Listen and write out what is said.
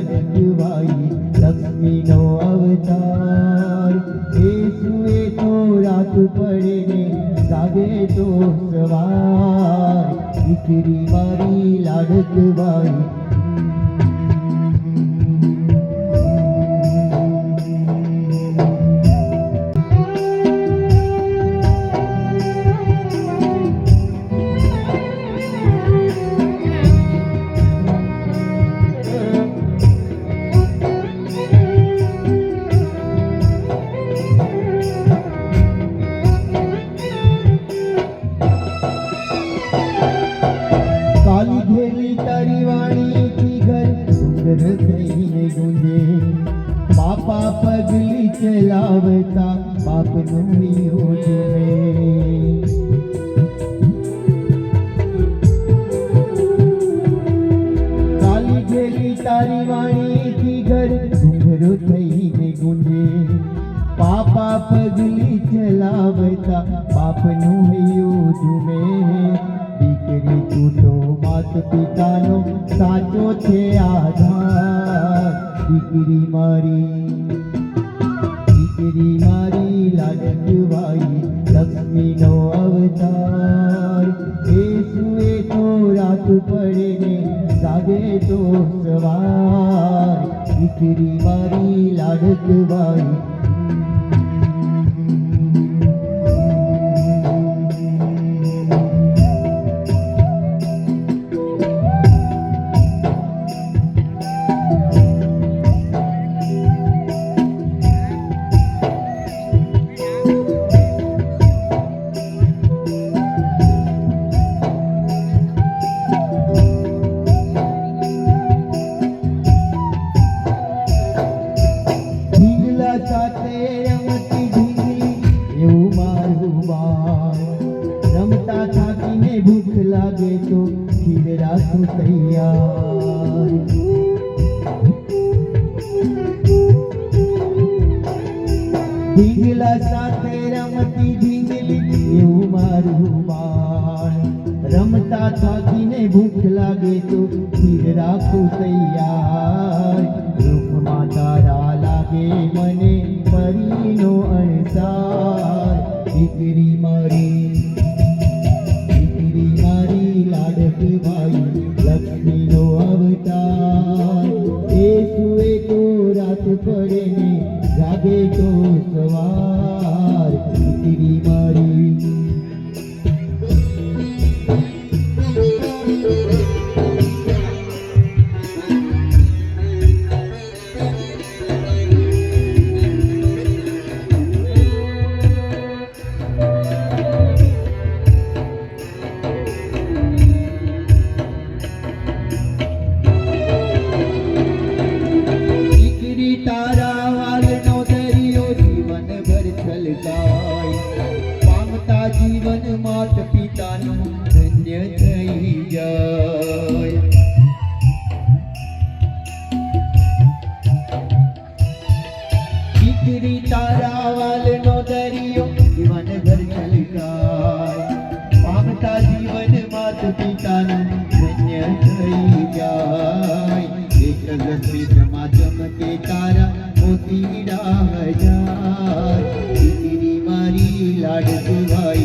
લાડકવાઈ લક્ષ્મીનો અવતાર. એ સુએ તો રાત પડે ને જાગે તો સવાર. દીકરી મારી લાડકવાઈ ચલાવતા બાપનું કાલી ઘેરી તારી વાણીથી ઘર થઈને ગુંજે પાપા પગલી ચલાવતા બાપનું ઝૂમે દીકરી તૂટો માત પિતાનો સાચો છે આધાર દીકરી મારી દીકરી મારી ઢીંગલા સાથે રમતી ઢીંગલી એવું મારું બાળ. રમતા થાકીને ભૂખ લાગે તો ખીર રાખું તૈયાર. રૂપમાં તારા લાગે મને રાત પડે ને જાગે તો સવાર. મારી તારા દરિયો જીવન ભર છલકાય. પામતા જીવન માત પિતાનું ધન્ય થઈ જાય. દીકરી તારા વાલનો દરિયો જીવનભર છલકાય. પામતા જીવન માત થઈ যায়। মারি লাড্ডু ভাই।